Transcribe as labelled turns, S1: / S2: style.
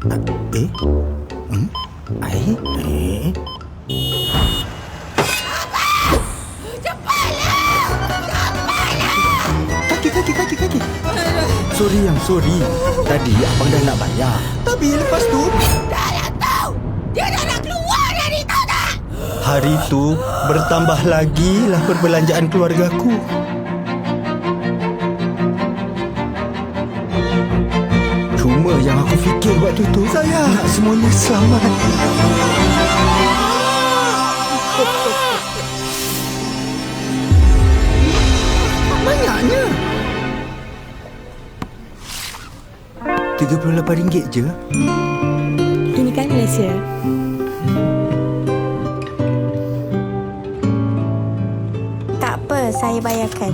S1: Eh? Hmm? Ai? Eh? Sorry yang sorry. Tadi abang dah nak bayar. Tapi lepas tu...
S2: Dia dah nak keluar dari tu tak?
S1: Hari tu bertambah lagi lah perbelanjaan keluargaku. Cuma yang aku fikir waktu tu saya nak semuanya selamat. Banyaknya. RM38 je.
S3: Ini kan Malaysia. Tak apa, saya bayarkan.